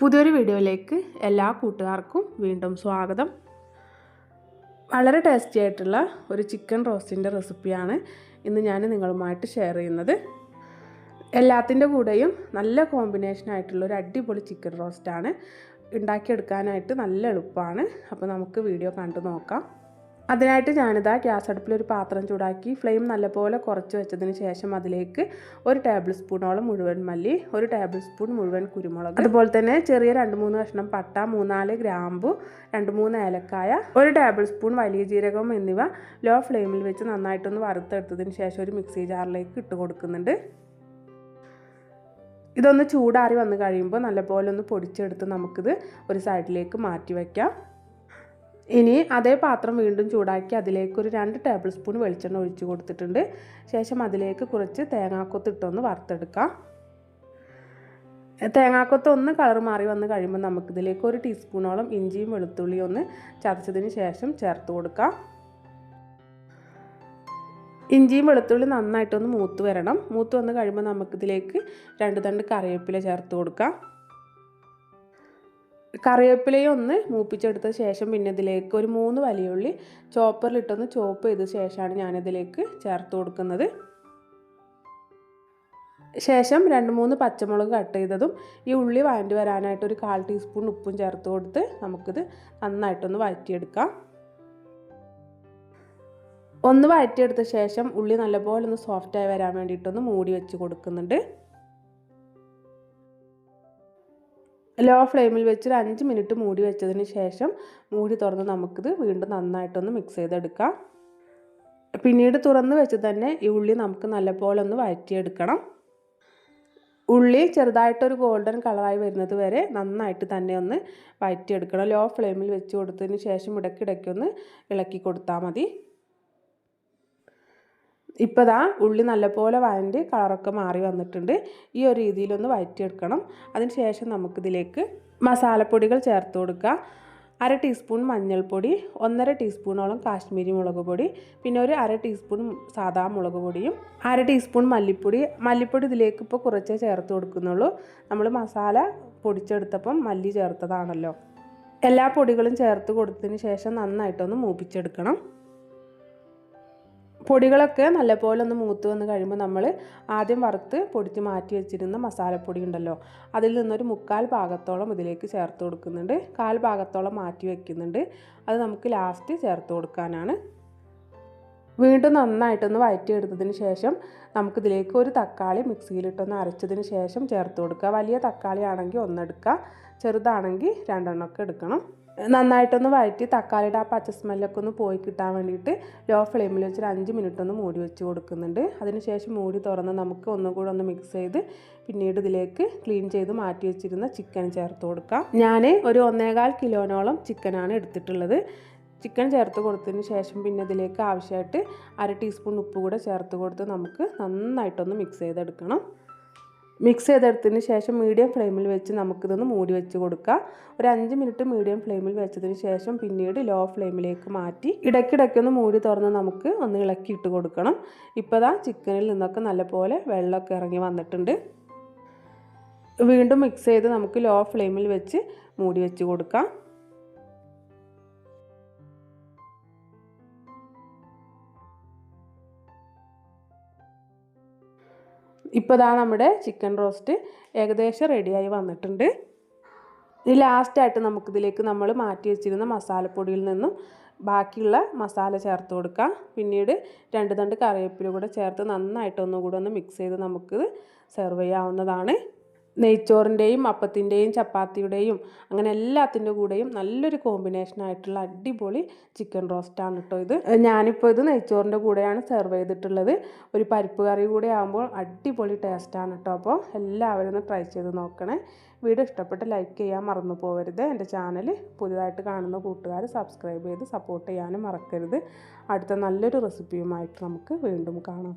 പുതിയൊരു വീഡിയോയിലേക്ക് എല്ലാ കൂട്ടുകാർക്കും വീണ്ടും സ്വാഗതം. വളരെ ടേസ്റ്റി ആയിട്ടുള്ള ഒരു ചിക്കൻ റോസ്റ്റിന്റെ റെസിപ്പിയാണ് ഇന്ന് ഞാൻ നിങ്ങളുമായിട്ട് ഷെയർ ചെയ്യുന്നത്. എല്ലാത്തിന്റെ കൂടെയും നല്ല കോമ്പിനേഷൻ ആയിട്ടുള്ള ഒരു അടിപൊളി ചിക്കൻ റോസ്റ്റാണ് ഉണ്ടാക്കിയെടുക്കാനായിട്ട് നല്ല എളുപ്പമാണ്. അപ്പോൾ നമുക്ക് വീഡിയോ കണ്ടു നോക്കാം. അതിനായിട്ട് ഞാനിതാ ഗ്യാസ് അടുപ്പിൽ ഒരു പാത്രം ചൂടാക്കി ഫ്ലെയിം നല്ലപോലെ കുറച്ച് വെച്ചതിന് ശേഷം അതിലേക്ക് ഒരു ടേബിൾ സ്പൂണോളം മുഴുവൻ മല്ലി ഒരു ടേബിൾ സ്പൂൺ മുഴുവൻ കുരുമുളക് അതുപോലെ തന്നെ ചെറിയ രണ്ട് മൂന്ന് കഷ്ണം പട്ട മൂന്നാൽ ഗ്രാമ്പു രണ്ട് മൂന്ന് ഏലക്കായ ഒരു ടേബിൾ സ്പൂൺ വലിയ ജീരകം എന്നിവ ലോ ഫ്ലെയിമിൽ വെച്ച് നന്നായിട്ടൊന്ന് വറുത്തെടുത്തതിന് ശേഷം ഒരു മിക്സി ജാറിലേക്ക് ഇട്ട് കൊടുക്കുന്നുണ്ട്. ഇതൊന്ന് ചൂടാറി വന്ന് കഴിയുമ്പോൾ നല്ലപോലെ ഒന്ന് പൊടിച്ചെടുത്ത് നമുക്കിത് ഒരു സൈഡിലേക്ക് മാറ്റി വയ്ക്കാം. ഇനി അതേ പാത്രം വീണ്ടും ചൂടാക്കി അതിലേക്ക് ഒരു രണ്ട് ടേബിൾ സ്പൂൺ വെളിച്ചെണ്ണ ഒഴിച്ചു കൊടുത്തിട്ടുണ്ട്. ശേഷം അതിലേക്ക് കുറച്ച് തേങ്ങാക്കൊത്ത് ഇട്ടൊന്ന് വറുത്തെടുക്കാം. തേങ്ങാക്കൊത്ത് ഒന്ന് കളർ മാറി വന്ന് കഴിയുമ്പോൾ നമുക്കിതിലേക്ക് ഒരു ടീസ്പൂണോളം ഇഞ്ചിയും വെളുത്തുള്ളിയും ഒന്ന് ചതച്ചതിന് ശേഷം ചേർത്ത് കൊടുക്കാം. ഇഞ്ചിയും വെളുത്തുള്ളി നന്നായിട്ടൊന്ന് മൂത്ത് വരണം. മൂത്ത് വന്ന് കഴിയുമ്പോൾ നമുക്കിതിലേക്ക് രണ്ട് തണ്ട് കറിവേപ്പില ചേർത്ത് കൊടുക്കാം. കറിവേപ്പിലയും ഒന്ന് മൂപ്പിച്ചെടുത്ത ശേഷം പിന്നെ ഇതിലേക്ക് ഒരു മൂന്ന് വലിയുള്ളി ചോപ്പറിലിട്ടൊന്ന് ചോപ്പ് ചെയ്ത ശേഷമാണ് ഞാനിതിലേക്ക് ചേർത്ത് കൊടുക്കുന്നത്. ശേഷം രണ്ട് മൂന്ന് പച്ചമുളക് കട്ട് ചെയ്തതും ഈ ഉള്ളി വഴണ്ടി വരാനായിട്ട് ഒരു കാൽ ടീസ്പൂൺ ഉപ്പും ചേർത്ത് കൊടുത്ത് നമുക്കിത് നന്നായിട്ടൊന്ന് വഴറ്റിയെടുക്കാം. ഒന്ന് വഴറ്റിയെടുത്ത ശേഷം ഉള്ളി നല്ലപോലെ ഒന്ന് സോഫ്റ്റായി വരാൻ വേണ്ടിയിട്ടൊന്ന് മൂടി വെച്ച് കൊടുക്കുന്നുണ്ട്. ലോ ഫ്ലെയിമിൽ വെച്ചൊരു അഞ്ച് മിനിറ്റ് മൂടി വെച്ചതിന് ശേഷം മൂടി തുറന്ന് നമുക്കിത് വീണ്ടും നന്നായിട്ടൊന്ന് മിക്സ് ചെയ്തെടുക്കാം. പിന്നീട് തുറന്ന് വെച്ച് തന്നെ ഈ ഉള്ളി നമുക്ക് നല്ലപോലെ ഒന്ന് വഴറ്റിയെടുക്കണം. ഉള്ളി ചെറുതായിട്ടൊരു ഗോൾഡൻ കളറായി വരുന്നത് വരെ നന്നായിട്ട് തന്നെ ഒന്ന് വഴറ്റിയെടുക്കണം. ലോ ഫ്ലെയിമിൽ വെച്ച് കൊടുത്തതിന് ശേഷം ഇടയ്ക്കിടയ്ക്കൊന്ന് ഇളക്കി കൊടുത്താൽ മതി. ഇപ്പോൾ ദാ ഉള്ളി നല്ലപോലെ വഴണ്ട് കളറൊക്കെ മാറി വന്നിട്ടുണ്ട്. ഈ ഒരു രീതിയിലൊന്ന് വഴറ്റിയെടുക്കണം. അതിന് ശേഷം നമുക്കിതിലേക്ക് മസാലപ്പൊടികൾ ചേർത്ത് കൊടുക്കുക. അര ടീസ്പൂൺ മഞ്ഞൾപ്പൊടി ഒന്നര ടീസ്പൂണോളം കാശ്മീരി മുളക് പൊടി പിന്നെ ഒരു അര ടീസ്പൂൺ സാധാ മുളക് പൊടിയും അര ടീസ്പൂൺ മല്ലിപ്പൊടി. മല്ലിപ്പൊടി ഇതിലേക്ക് ഇപ്പോൾ കുറച്ചേ ചേർത്ത് കൊടുക്കുന്നുള്ളൂ. നമ്മൾ മസാല പൊടിച്ചെടുത്തപ്പം മല്ലി ചേർത്തതാണല്ലോ. എല്ലാ പൊടികളും ചേർത്ത് കൊടുത്തതിന് ശേഷം നന്നായിട്ടൊന്ന് മൂപ്പിച്ചെടുക്കണം. പൊടികളൊക്കെ നല്ലപോലെ ഒന്ന് മൂത്ത് വന്ന് കഴിയുമ്പോൾ നമ്മൾ ആദ്യം വറുത്ത് പൊടിച്ച് മാറ്റി വെച്ചിരുന്ന മസാലപ്പൊടി ഉണ്ടല്ലോ അതിൽ നിന്നൊരു മുക്കാൽ ഭാഗത്തോളം ഇതിലേക്ക് ചേർത്ത് കൊടുക്കുന്നുണ്ട്. കാൽ ഭാഗത്തോളം മാറ്റി വെക്കുന്നുണ്ട്. അത് നമുക്ക് ലാസ്റ്റ് ചേർത്ത് കൊടുക്കാനാണ്. വീണ്ടും നന്നായിട്ടൊന്ന് വഴറ്റിയെടുത്തതിന് ശേഷം നമുക്കിതിലേക്ക് ഒരു തക്കാളി മിക്സിയിലിട്ടൊന്ന് അരച്ചതിന് ശേഷം ചേർത്ത് കൊടുക്കുക. വലിയ തക്കാളി ആണെങ്കിൽ ഒന്നെടുക്കുക ചെറുതാണെങ്കിൽ രണ്ടെണ്ണമൊക്കെ എടുക്കണം. നന്നായിട്ടൊന്ന് വഴറ്റി തക്കാളിയുടെ ആ പച്ച സ്മെല്ലൊക്കെ ഒന്ന് പോയി കിട്ടാൻ വേണ്ടിയിട്ട് ലോ ഫ്ലെയിമിൽ വെച്ചൊരു അഞ്ച് മിനിറ്റ് ഒന്ന് മൂടി വെച്ച് കൊടുക്കുന്നുണ്ട്. അതിനുശേഷം മൂടി തുറന്ന് നമുക്ക് ഒന്നുകൂടെ ഒന്ന് മിക്സ് ചെയ്ത് പിന്നീട് ഇതിലേക്ക് ക്ലീൻ ചെയ്ത് മാറ്റി വെച്ചിരുന്ന ചിക്കൻ ചേർത്ത് കൊടുക്കാം. ഞാൻ ഒരു ഒന്നേകാൽ കിലോനോളം ചിക്കനാണ് എടുത്തിട്ടുള്ളത്. ചിക്കൻ ചേർത്ത് കൊടുത്തതിന് ശേഷം പിന്നെ ഇതിലേക്ക് ആവശ്യമായിട്ട് അര ടീസ്പൂൺ ഉപ്പ് കൂടെ ചേർത്ത് കൊടുത്ത് നമുക്ക് നന്നായിട്ടൊന്ന് മിക്സ് ചെയ്തെടുക്കണം. മിക്സ് ചെയ്തെടുത്തതിന് ശേഷം മീഡിയം ഫ്ലെയിമിൽ വെച്ച് നമുക്കിതൊന്ന് മൂടി വെച്ച് കൊടുക്കാം ഒരു അഞ്ച് മിനിറ്റ് മീഡിയം ഫ്ലെയിമിൽ വെച്ചതിന് ശേഷം പിന്നീട് ലോ ഫ്ലെയിമിലേക്ക് മാറ്റി ഇടയ്ക്കിടയ്ക്കൊന്ന് മൂടി തുറന്ന് നമുക്ക് ഒന്ന് ഇളക്കി ഇട്ട് കൊടുക്കണം. ഇപ്പോൾ ദാ ചിക്കനിൽ നിന്നൊക്കെ നല്ലപോലെ വെള്ളമൊക്കെ ഇറങ്ങി വന്നിട്ടുണ്ട്. വീണ്ടും മിക്സ് ചെയ്ത് നമുക്ക് ലോ ഫ്ലെയിമിൽ വെച്ച് മൂടി വെച്ച് കൊടുക്കാം. ഇപ്പോൾ ദാ നമ്മുടെ ചിക്കൻ റോസ്റ്റ് ഏകദേശം റെഡിയായി വന്നിട്ടുണ്ട്. ഇനി ലാസ്റ്റായിട്ട് നമുക്കിതിലേക്ക് നമ്മൾ മാറ്റി വെച്ചിരുന്ന മസാലപ്പൊടിയിൽ നിന്നും ബാക്കിയുള്ള മസാല ചേർത്ത് കൊടുക്കാം. പിന്നീട് രണ്ട് തണ്ട് കറിവേപ്പില കൂടെ ചേർത്ത് നന്നായിട്ട് ഒന്നുകൂടെ ഒന്ന് മിക്സ് ചെയ്ത് നമുക്കിത് സെർവ് ചെയ്യാവുന്നതാണ്. നെയ്ച്ചോറിന്റെയും അപ്പത്തിന്റെയും ചപ്പാത്തിയുടെയും അങ്ങനെ എല്ലാത്തിന്റെ കൂടെയും നല്ലൊരു കോമ്പിനേഷൻ ആയിട്ടുള്ള അടിപൊളി ചിക്കൻ റോസ്റ്റാണ് കേട്ടോ ഇത്. ഞാനിപ്പോൾ ഇത് നെയ്ച്ചോറിന്റെ കൂടെയാണ് സെർവ് ചെയ്തിട്ടുള്ളത്. ഒരു പരിപ്പ് കറി കൂടെ ആകുമ്പോൾ അടിപൊളി ടേസ്റ്റാണ് കേട്ടോ അപ്പോൾ എല്ലാവരും ഒന്ന് ട്രൈ ചെയ്ത് നോക്കണേ. വീഡിയോ ഇഷ്ടപ്പെട്ട് ലൈക്ക് ചെയ്യാൻ മറന്നു പോകരുത് എന്റെ ചാനൽ പുതിയതായിട്ട് കാണുന്ന കൂട്ടുകാർ സബ്സ്ക്രൈബ് ചെയ്ത് സപ്പോർട്ട് ചെയ്യാനും മറക്കരുത്. അടുത്ത നല്ലൊരു റെസിപ്പിയുമായിട്ട് നമുക്ക് വീണ്ടും കാണാം.